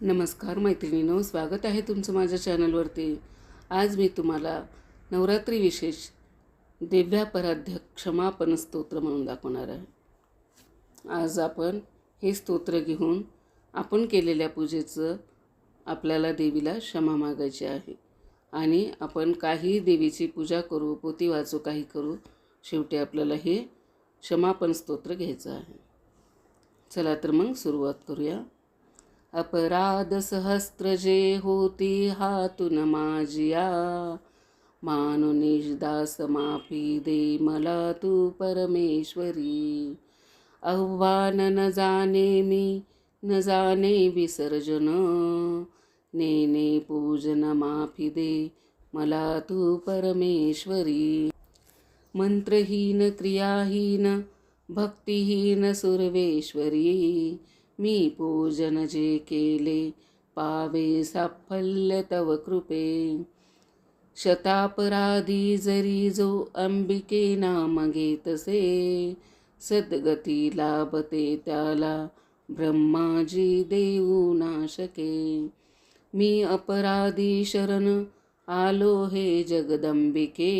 नमस्कार मैत्रिणीनो स्वागत आहे तुमचं माझ्या चॅनलवरती. आज मी तुम्हाला नवरात्री विशेष दिव्यापराध्य क्षमापन स्तोत्र म्हणून दाखवणार आहे. आज आपण हे स्तोत्र घेऊन आपण केलेल्या पूजेचं आपल्याला देवीला क्षमा मागायची आहे. आणि आपण काही देवीची पूजा करू पोती वाचू काही करू शेवटी आपल्याला हे क्षमापन स्तोत्र घ्यायचं आहे. चला तर मग सुरुवात करूया. अपराध सहस्त्र जे होती हातून माझिया. मानुनिश दास माफी दे मला तू परमेश्वरी. आव्हान न जाणे मी न जाणे विसर्जन. नेने पूजन माफी दे मला तू परमेश्वरी. मंत्रहीन क्रियाहीन भक्तिहीन सुरवेश्वरी. मी पूजन जे केले पावे साफल्य तव कृपे. शतापराधी जरी जो अंबिके नाम घेतसे सद्गती लाभते त्याला ब्रह्माजी देऊ नाशके. मी अपराधी शरण आलो हे जगदंबिके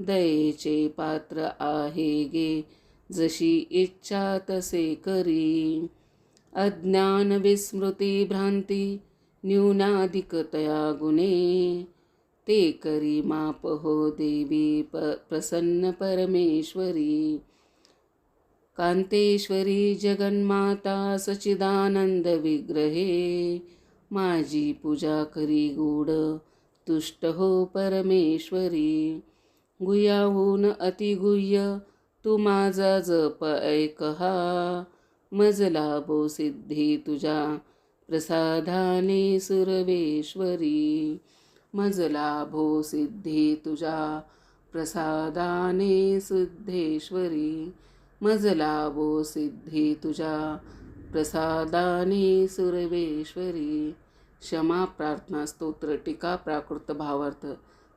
दयेचे पात्र आहे गे जशी इच्छा तसे करी. अज्ञान विस्मृती भ्रांती न्यूनाधिकतया गुणे। ते करी माप हो देवी प प्रसन्न परमेश्वरी। कांतेश्वरी जगन्माता सचिदानंद विग्रहे। माझी पूजा करी गूढ तुष्ट हो परमेश्वरी। गुह्याहून अतिगुह्य तू माझा जप ऐकहा। मज लाभो सिद्धी तुझ्या प्रसादाने सुरवेश्वरी. मज लाभो सिद्धी तुझ्या प्रसादाने सिद्धेश्वरी. मज लाभो सिद्धी तुझ्या प्रसादाने सुरवेश्वरी. क्षमा प्रार्थना स्तोत्र टीका प्राकृत भावार्थ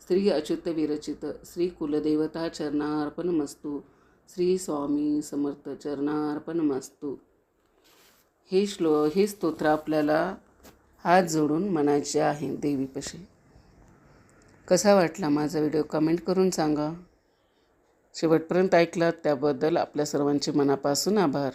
श्री अच्युत विरचित श्री कुलदेवता चरणार्पण मस्तू. श्री स्वामी समर्थ चरणार्पण मास्तू हे श्लो हे स्तोत्र आपल्याला हात जोडून म्हणायचे आहे देवीपाशी. कसा वाटला माझा व्हिडिओ कमेंट करून सांगा. शेवटपर्यंत ऐकलात त्याबद्दल आपल्या सर्वांचे मनापासून आभार.